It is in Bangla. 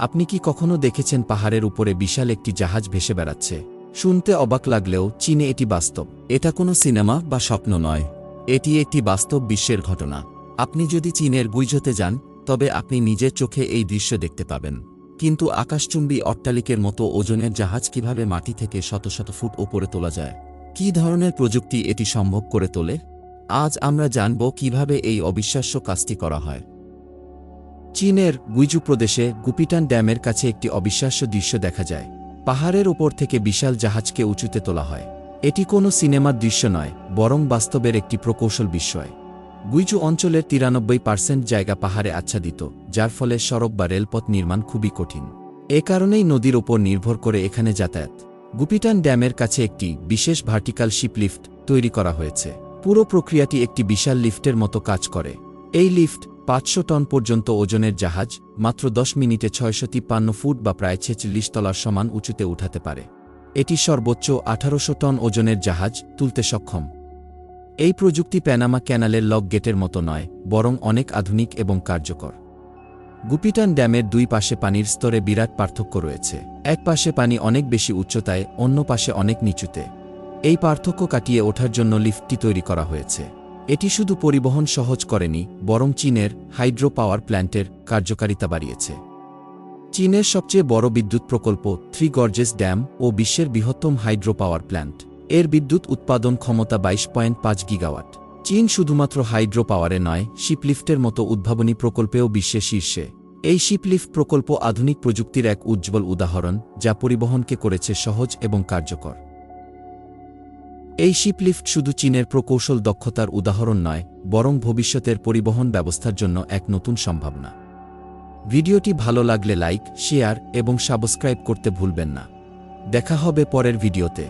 আপনি কি কখনো দেখেছেন পাহাড়ের উপরে বিশাল একটি জাহাজ ভেসে বেড়াচ্ছে? শুনতে অবাক লাগলেও চীনে এটি বাস্তব। এটা কোনো সিনেমা বা স্বপ্ন নয়। এটি একটি বাস্তব বিশ্বের ঘটনা। আপনি যদি চীনের গুইঝোতে যান, তবে আপনি নিজের চোখে এই দৃশ্য দেখতে পাবেন। কিন্তু আকাশচুম্বী অট্টালিকের মতো ওজনের জাহাজ কীভাবে মাটি থেকে শত শত ফুট ওপরে তোলা যায়? কী ধরনের প্রযুক্তি এটি সম্ভব করে তোলে? আজ আমরা জানব কীভাবে এই অবিশ্বাস্য কাজটি করা হয়। চীনের গুইজু প্রদেশে গুপিটান ড্যামের কাছে একটি অবিশ্বাস্য দৃশ্য দেখা যায়। পাহাড়ের ওপর থেকে বিশাল জাহাজকে উঁচুতে তোলা হয়। এটি কোনো সিনেমার দৃশ্য নয়, বরং বাস্তবের একটি প্রকৌশল বিষয় গুইজু অঞ্চলের তিরানব্বই পার্সেন্ট জায়গা পাহাড়ে আচ্ছাদিত, যার ফলে সড়ক বা রেলপথ নির্মাণ খুবই কঠিন। এ কারণেই নদীর ওপর নির্ভর করে এখানে যাতায়াত। গুপিটান ড্যামের কাছে একটি বিশেষ ভার্টিক্যাল শিপ লিফট তৈরি করা হয়েছে। পুরো প্রক্রিয়াটি একটি বিশাল লিফটের মতো কাজ করে। এই লিফট পাঁচশো টন পর্যন্ত ওজনের জাহাজ, মাত্র দশ মিনিটে ছয়শো তিপ্পান্ন ফুট বা প্রায় ছেচল্লিশ তলার সমান উঁচুতে উঠাতে পারে। এটি সর্বোচ্চ আঠারোশো টন ওজনের জাহাজ তুলতে সক্ষম। এই প্রযুক্তি প্যানামা ক্যানালের লক গেটের মতো নয়, বরং অনেক আধুনিক এবং কার্যকর। গুপিটান ড্যামের দুই পাশে পানির স্তরে বিরাট পার্থক্য রয়েছে। এক পাশে পানি অনেক বেশি উচ্চতায়, অন্য পাশে অনেক নিচুতে। এই পার্থক্য কাটিয়ে ওঠার জন্য লিফটটি তৈরি করা হয়েছে। এটি শুধু পরিবহন সহজ করেনি, বরং চীনের হাইড্রো পাওয়ার প্ল্যান্টের কার্যকারিতা বাড়িয়েছে। চীনের সবচেয়ে বড় বিদ্যুৎ প্রকল্প থ্রি গর্জেস ড্যাম ও বিশ্বের বৃহত্তম হাইড্রো পাওয়ার প্ল্যান্ট। এর বিদ্যুৎ উৎপাদন ক্ষমতা বাইশ পয়েন্ট পাঁচ গিগাওয়াট। চীন শুধুমাত্র হাইড্রো পাওয়ারে নয়, শিপলিফটের মতো উদ্ভাবনী প্রকল্পেও বিশ্বে শীর্ষে। এই শিপলিফট প্রকল্প আধুনিক প্রযুক্তির এক উজ্জ্বল উদাহরণ, যা পরিবহনকে করেছে সহজ এবং কার্যকর। এই শিপলিফট শুধু চীনের প্রকৌশল দক্ষতার উদাহরণ নয়, বরং ভবিষ্যতের পরিবহন ব্যবস্থার জন্য এক নতুন সম্ভাবনা। ভিডিওটি ভালো লাগলে লাইক, শেয়ার এবং সাবস্ক্রাইব করতে ভুলবেন না। দেখা হবে পরের ভিডিওতে।